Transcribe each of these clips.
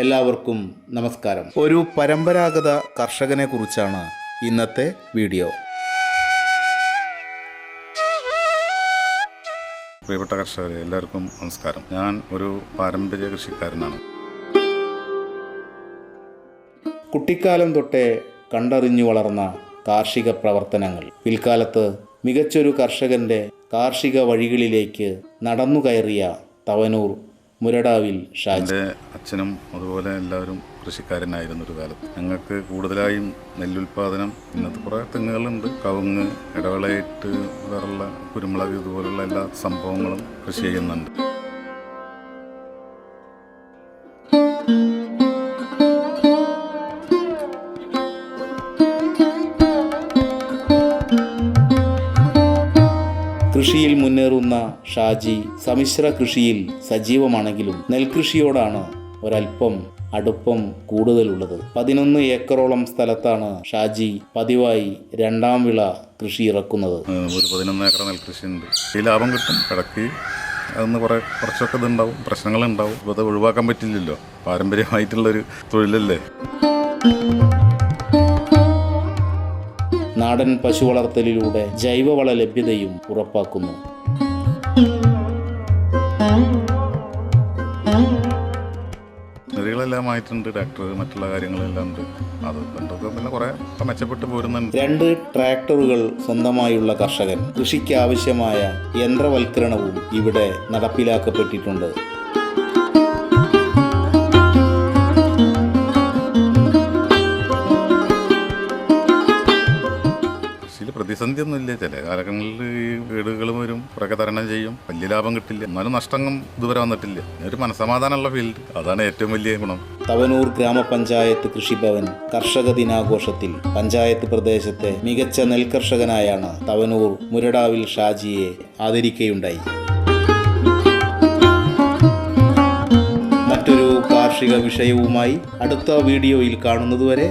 എല്ലാവർക്കും നമസ്കാരം. ഒരു പരമ്പരാഗത കർഷകനെ കുറിച്ചാണ് ഇന്നത്തെ വീഡിയോ. പ്രിയപ്പെട്ട കർഷകരെ എല്ലാവർക്കും നമസ്കാരം. ഞാൻ ഒരു പാരമ്പര്യ കൃഷിക്കാരനാണ്. കുട്ടിക്കാലം തൊട്ടേ കണ്ടറിഞ്ഞു വളർന്ന കാർഷിക പ്രവർത്തനങ്ങൾ. പിൽക്കാലത്ത് മികച്ചൊരു കർഷകന്റെ കാർഷിക വഴികളിലേക്ക് നടന്നു കയറിയ തവനൂർ മുരടാവിൽ ഷാജി. അച്ഛനും അതുപോലെ എല്ലാവരും കൃഷിക്കാരനായിരുന്നു ഒരു കാലത്ത്. ഞങ്ങൾക്ക് കൂടുതലായും നെല്ലുൽപാദനം ഇന്നത്തെ കുറേ തെങ്ങുകളുണ്ട്. കവുങ്ങ് ഇടവേളയായിട്ട് വേറുള്ള കുരുമുളക് ഇതുപോലുള്ള എല്ലാ സംഭവങ്ങളും കൃഷി ചെയ്യുന്നുണ്ട്. കൃഷിയിൽ മുന്നേറുന്ന ഷാജി സമ്മിശ്ര കൃഷിയിൽ സജീവമാണെങ്കിലും നെൽകൃഷിയോടാണ് ഒരൽപ്പം അടുപ്പം കൂടുതലുള്ളത്. പതിനൊന്ന് ഏക്കറോളം സ്ഥലത്താണ് ഷാജി പതിവായി രണ്ടാം വിള കൃഷി ഇറക്കുന്നത്. ഒരു പതിനൊന്ന് ഏക്കർ നെൽകൃഷിയുണ്ട്. ഈ ലാഭം കിട്ടും ഇടയ്ക്ക് അതൊന്ന് കുറേ കുറച്ചൊക്കെ ഇതുണ്ടാവും പ്രശ്നങ്ങളുണ്ടാവും. അത് ഒഴിവാക്കാൻ പറ്റില്ലല്ലോ. പാരമ്പര്യമായിട്ടുള്ളൊരു തൊഴിലല്ലേ? നാടൻ പശു വളർത്തലിലൂടെ ജൈവവള ലഭ്യതയും ഉറപ്പാക്കുന്നു. ആയിട്ടുണ്ട് ട്രാക്ടർ മറ്റുള്ള കാര്യങ്ങളെല്ലാം ഉണ്ട്. അത് കണ്ടൊക്കെ പിന്നെ കുറേ ഇപ്പം മെച്ചപ്പെട്ട് പോരുന്നുണ്ട്. രണ്ട് ട്രാക്ടറുകൾ സ്വന്തമായുള്ള കർഷകൻ. കൃഷിക്ക് ആവശ്യമായ യന്ത്രവൽക്കരണവും ഇവിടെ നടപ്പിലാക്കപ്പെട്ടിട്ടുണ്ട്. പ്രതിസന്ധി ഒന്നുമില്ല ചില കാലങ്ങളിൽ ഈ വീടുകളും വരും കുറേയൊക്കെ തരണം ചെയ്യും. വലിയ ലാഭം കിട്ടില്ല. എന്നാലും നഷ്ടം ഇതുവരെ വന്നിട്ടില്ല. ഒരു മനസമാധാനമുള്ള ഫീൽഡ് അതാണ് ഏറ്റവും വലിയ ഗുണം. തവനൂർ ഗ്രാമപഞ്ചായത്ത് കൃഷിഭവൻ കർഷക ദിനാഘോഷത്തിൽ പഞ്ചായത്ത് പ്രദേശത്തെ മികച്ച നെൽകർഷകനായാണ് തവനൂർ മുരടാവിൽ ഷാജിയെ ആദരിക്കുകയുണ്ടായി മറ്റൊരു കാർഷിക വിഷയവുമായി അടുത്ത വീഡിയോയിൽ കാണുന്നതുവരെ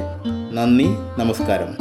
നന്ദി നമസ്കാരം.